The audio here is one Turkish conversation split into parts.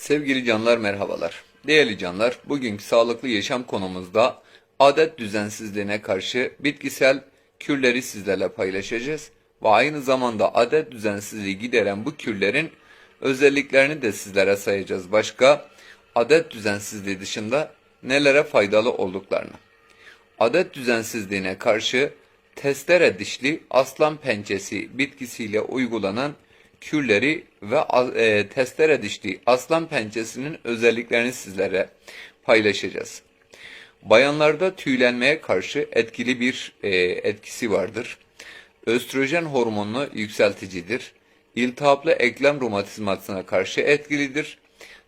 Sevgili canlar merhabalar. Değerli canlar, bugünkü sağlıklı yaşam konumuzda adet düzensizliğine karşı bitkisel kürleri sizlerle paylaşacağız. Ve aynı zamanda adet düzensizliği gideren bu kürlerin özelliklerini de sizlere sayacağız. Başka adet düzensizliği dışında nelere faydalı olduklarını. Adet düzensizliğine karşı testere dişli aslan pençesi bitkisiyle uygulanan kürleri ve e, testere dişli aslan pençesinin özelliklerini sizlere paylaşacağız. Bayanlarda tüylenmeye karşı etkili bir e, etkisi vardır. Östrojen hormonunu yükselticidir. İltihaplı eklem romatizmasına karşı etkilidir.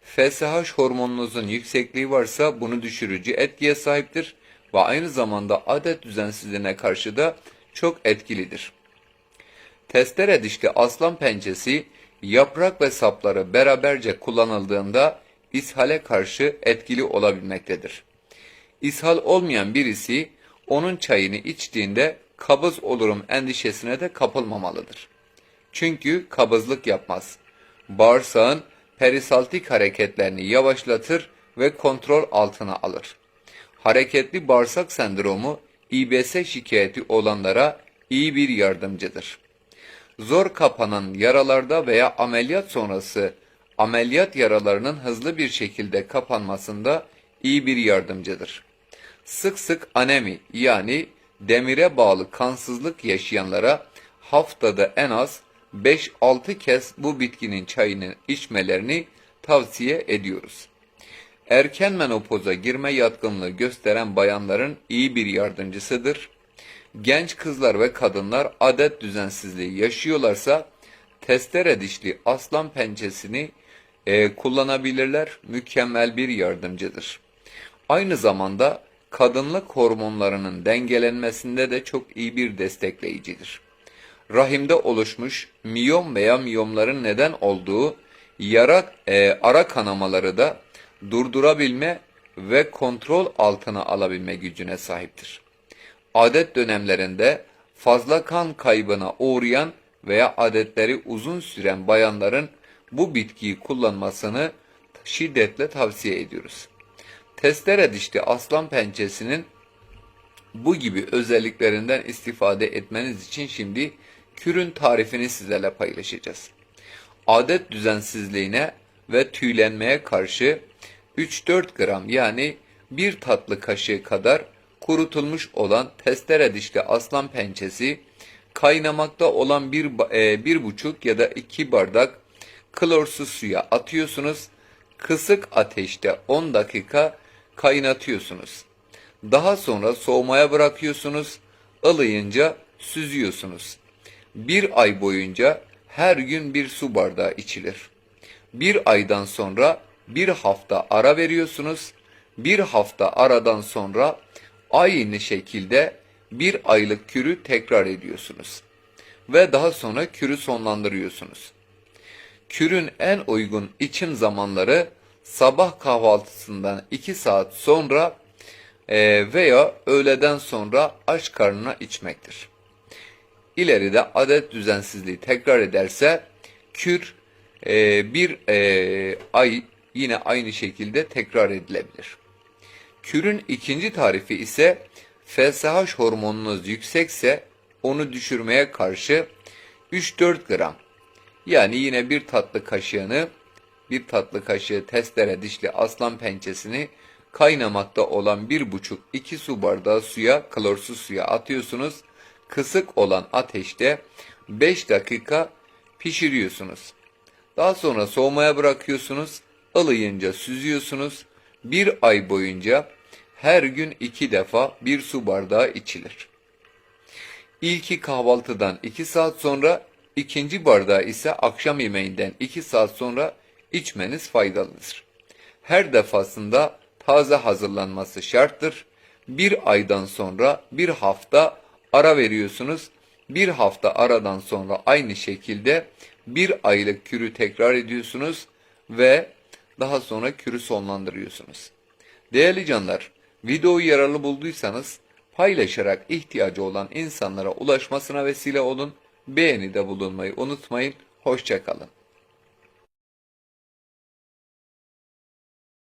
FSH hormonunuzun yüksekliği varsa bunu düşürücü etkiye sahiptir ve aynı zamanda adet düzensizliğine karşı da çok etkilidir. Testere dişli aslan pençesi yaprak ve sapları beraberce kullanıldığında ishale karşı etkili olabilmektedir. İshal olmayan birisi onun çayını içtiğinde kabız olurum endişesine de kapılmamalıdır. Çünkü kabızlık yapmaz. Bağırsağın perisaltik hareketlerini yavaşlatır ve kontrol altına alır. Hareketli bağırsak sendromu İBS şikayeti olanlara iyi bir yardımcıdır. Zor kapanan yaralarda veya ameliyat sonrası ameliyat yaralarının hızlı bir şekilde kapanmasında iyi bir yardımcıdır. Sık sık anemi yani demire bağlı kansızlık yaşayanlara haftada en az 5-6 kez bu bitkinin çayını içmelerini tavsiye ediyoruz. Erken menopoza girme yatkınlığı gösteren bayanların iyi bir yardımcısıdır. Genç kızlar ve kadınlar adet düzensizliği yaşıyorlarsa testere dişli aslan pençesini e, kullanabilirler. Mükemmel bir yardımcıdır. Aynı zamanda kadınlık hormonlarının dengelenmesinde de çok iyi bir destekleyicidir. Rahimde oluşmuş miyom veya miyomların neden olduğu yara, e, ara kanamaları da durdurabilme ve kontrol altına alabilme gücüne sahiptir. Adet dönemlerinde fazla kan kaybına uğrayan veya adetleri uzun süren bayanların bu bitkiyi kullanmasını şiddetle tavsiye ediyoruz. Testere dişli aslan pençesinin bu gibi özelliklerinden istifade etmeniz için şimdi kürün tarifini sizlerle paylaşacağız. Adet düzensizliğine ve tüylenmeye karşı 3-4 gram yani bir tatlı kaşığı kadar kurutulmuş olan testere dişli aslan pençesi, kaynamakta olan bir, e, bir buçuk ya da iki bardak klorsuz suya atıyorsunuz. Kısık ateşte 10 dakika kaynatıyorsunuz. Daha sonra soğumaya bırakıyorsunuz. ılıyınca süzüyorsunuz. Bir ay boyunca her gün bir su bardağı içilir. Bir aydan sonra bir hafta ara veriyorsunuz. Bir hafta aradan sonra aynı şekilde bir aylık kürü tekrar ediyorsunuz. Ve daha sonra kürü sonlandırıyorsunuz. Kürün en uygun içim zamanları sabah kahvaltısından 2 saat sonra e, veya öğleden sonra aç karnına içmektir. İleride adet düzensizliği tekrar ederse kür e, bir e, ay yine aynı şekilde tekrar edilebilir. Kürün ikinci tarifi ise FSH hormonunuz yüksekse onu düşürmeye karşı 3-4 gram yani yine bir tatlı kaşığını bir tatlı kaşığı testere dişli aslan pençesini kaynamakta olan bir buçuk iki su bardağı suya klorsuz suya atıyorsunuz. Kısık olan ateşte 5 dakika pişiriyorsunuz. Daha sonra soğumaya bırakıyorsunuz ılıyınca süzüyorsunuz. Bir ay boyunca her gün iki defa bir su bardağı içilir. İlki kahvaltıdan iki saat sonra, ikinci bardağı ise akşam yemeğinden iki saat sonra içmeniz faydalıdır. Her defasında taze hazırlanması şarttır. Bir aydan sonra bir hafta ara veriyorsunuz. Bir hafta aradan sonra aynı şekilde bir aylık kürü tekrar ediyorsunuz ve daha sonra kürü sonlandırıyorsunuz. Değerli canlar, videoyu yararlı bulduysanız paylaşarak ihtiyacı olan insanlara ulaşmasına vesile olun. Beğeni de bulunmayı unutmayın. Hoşçakalın.